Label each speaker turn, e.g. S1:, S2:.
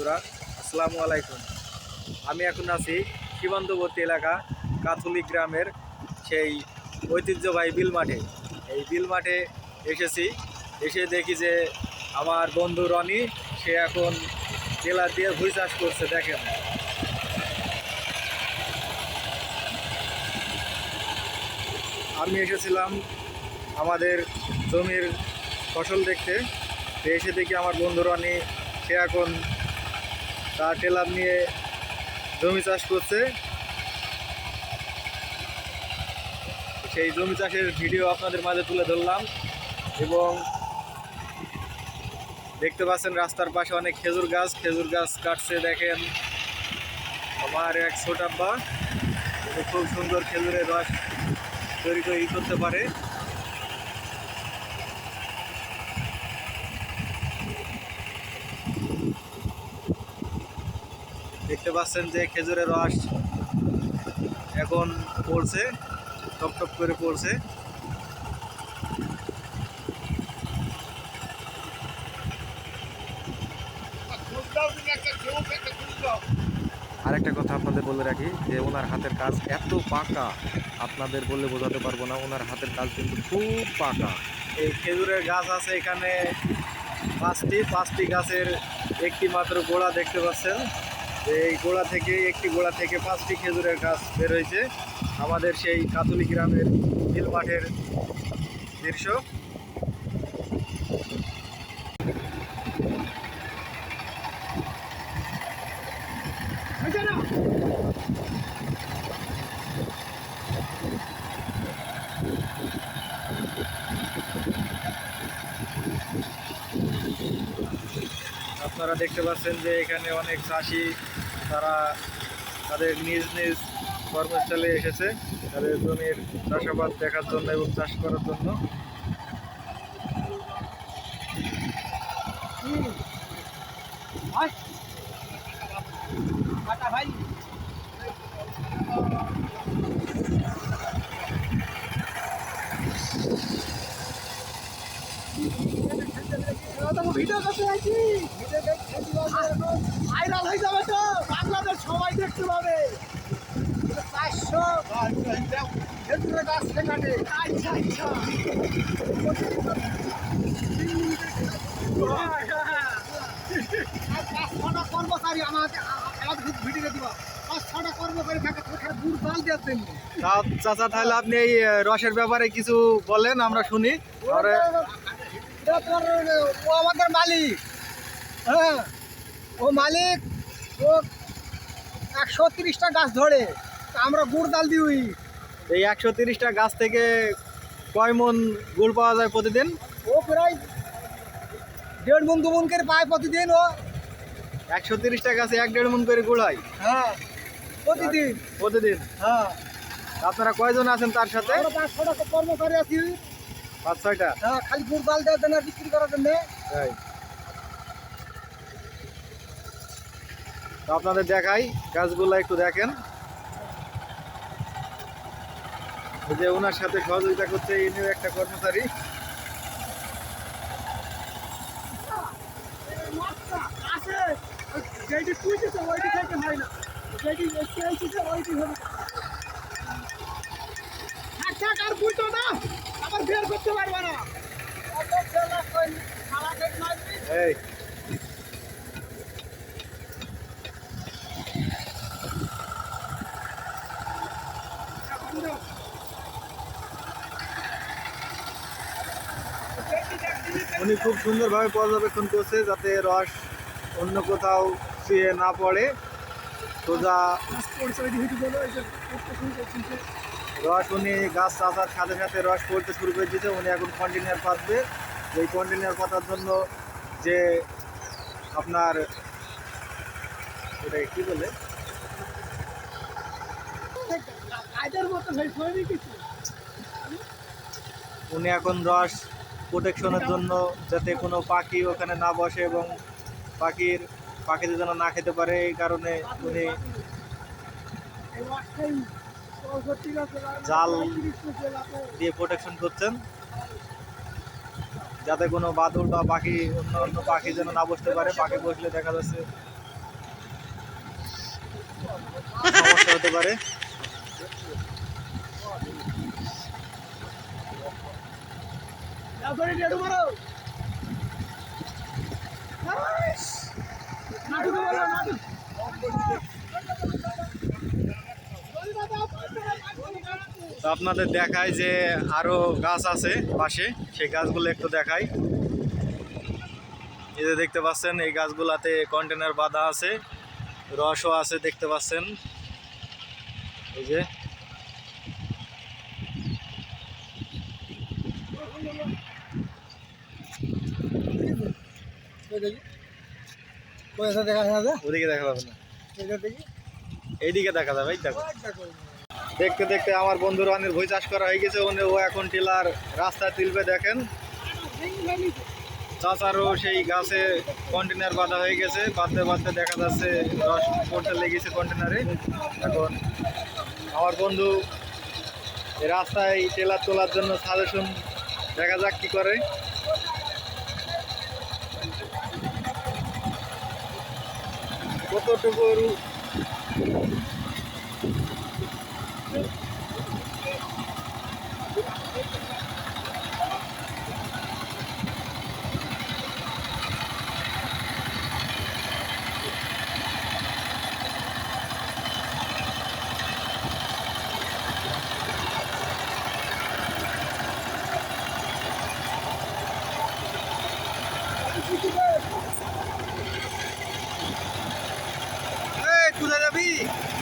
S1: বন্ধুরা, আসসালামু আলাইকুম। আমি এখন আছি সীমান্তবর্তী এলাকা কাথুলি গ্রামের সেই ঐতিহ্যবাহী বিল মাঠে এই বিল মাঠে এসেছি, এসে দেখি যে আমার বন্ধু রনি, সে এখন টেলার দিয়ে ভুই চাষ করছে, দেখেন। আমি এসেছিলাম আমাদের জমির ফসল দেখতে। এসে দেখি আমার বন্ধু রনি, সে এখন তার টেলার নিয়ে জমি চাষ করছে। সেই জমি চাষের ভিডিও আপনাদের মাঝে তুলে ধরলাম এবং দেখতে পাচ্ছেন রাস্তার পাশে অনেক খেজুর গাছ খেজুর গাছ কাটছে দেখেন। আমার এক ছোট আব্বা খুব সুন্দর খেজুরের রস তৈরি তৈরি করতে পারে। দেখতে পাচ্ছেন যে খেজুরের রস এখন পড়ছে টপ টপ করে পড়ছে। আরেকটা কথা আপনাদের বলে রাখি যে ওনার হাতের কাজ এত পাকা আপনাদের বলে বোঝাতে পারব না ওনার হাতের কাজ কিন্তু খুব পাকা। এই খেজুরের গাছ আছে এখানে পাঁচটি পাঁচটি গাছের একটি মাত্র গোড়া দেখতে পাচ্ছেন। এই গোড়া থেকে, একটি গোড়া থেকে পাঁচটি খেজুরের গাছ বের হয়েছে। আমাদের সেই কাতলি গ্রামের নীল মাঠের দৃশ্য। আপনারা দেখতে পাচ্ছেন যে এখানে অনেক চাষি তারা তাদের নিজ নিজ কর্মস্থলে এসেছে তাদের জমির চাষাবাদ দেখার জন্য এবং চাষ করার জন্য।
S2: ভাইরাল হয়ে যাবে তো। সবাই দেখতে পাবে। গাছ সেখানে। আচ্ছা আচ্ছা কর্মচারী আমাকে আমাদের ভিডিও দিব। পাঁচ ছটা কর্মচারী থাকে ওখানে গুড় জল দেওয়ার জন্য
S1: চাচা তাহলে আপনি এই রসের ব্যাপারে কিছু বলেন আমরা শুনি।
S2: ও আমাদের মালিক। হ্যাঁ। ও মালিক ও একশো তিরিশটা গাছ ধরে। তা আমরা গুড় ডাল দিই।
S1: এই একশো তিরিশটা গাছ থেকে কয় মন গুড় পাওয়া যায় প্রতিদিন?
S2: ও প্রায় দেড় মন দু মন করে পায় প্রতিদিন ও।
S1: একশো তিরিশটা গাছে এক দেড় মন করে গুড় হয়?
S2: হ্যাঁ প্রতিদিন।
S1: প্রতিদিন?
S2: হ্যাঁ।
S1: আপনারা কয়জন আছেন তার সাথে?
S2: পাঁচ ছটা কর্মচারী আছি।
S1: পাঁচ ছয়টা?
S2: হ্যাঁ খালি গুড় ডাল দেওয়ার জন্য বিক্রি করার জন্য
S1: তাই তো আপনাদের দেখাই, গাছগুলো একটু দেখেন। যে ওনার সাথে সহযোগিতা করছে ইনিও একটা কর্মচারী।
S2: আবার বের করতে না
S1: এই উনি খুব সুন্দরভাবে পর্যবেক্ষণ করছে যাতে রস অন্য কোথাও শুয়ে না পড়ে। সোজা রস উনি গাছ চাষার সাথে সাথে রস পড়তে শুরু করে দিয়েছে। উনি এখন কন্টেনার পাতবে এই কন্টেনার পাতার জন্য যে আপনার ওটা কি বলে? উনি এখন রস প্রোটেকশনের জন্য যাতে কোনো পাখি ওখানে না বসে এবং পাখির পাখিদের যেন না খেতে পারে, এই কারণে উনি জাল দিয়ে প্রোটেকশন করছেন। যাতে কোনো বাদুড় বা পাখি অন্য অন্য পাখি যেন না বসতে পারে, পাখি বসলে দেখা যাচ্ছে সমস্যা হতে পারে। আপনাদের দেখায় যে আরও গাছ আছে পাশে, সেই গাছগুলো একটু দেখাই। এই যে দেখতে পাচ্ছেন, এই গাছগুলাতে কন্টেনার বাঁধা আছে, রসও আছে দেখতে পাচ্ছেন। এই যে
S2: দেখা। যাবে।
S1: ওদিকে দেখা যাবে না। এইদিকে দেখা যাবে দেখো। দেখতে দেখতে আমার বন্ধু রানের ভই চাষ করা হয়ে গেছে। উনি ও এখন টিলার রাস্তায় তুলবে দেখেন। চাচারও সেই গাছে কন্টেনার বাঁধা হয়ে গেছে। বাঁধতে বাঁধতে দেখা যাচ্ছে রস পড়তে লেগেছে কন্টেনারে। এখন আমার বন্ধু এই রাস্তায় টেলার তোলার জন্য সাজেশন দেখা যাক কি করে। কতটুকু দিচ্ছি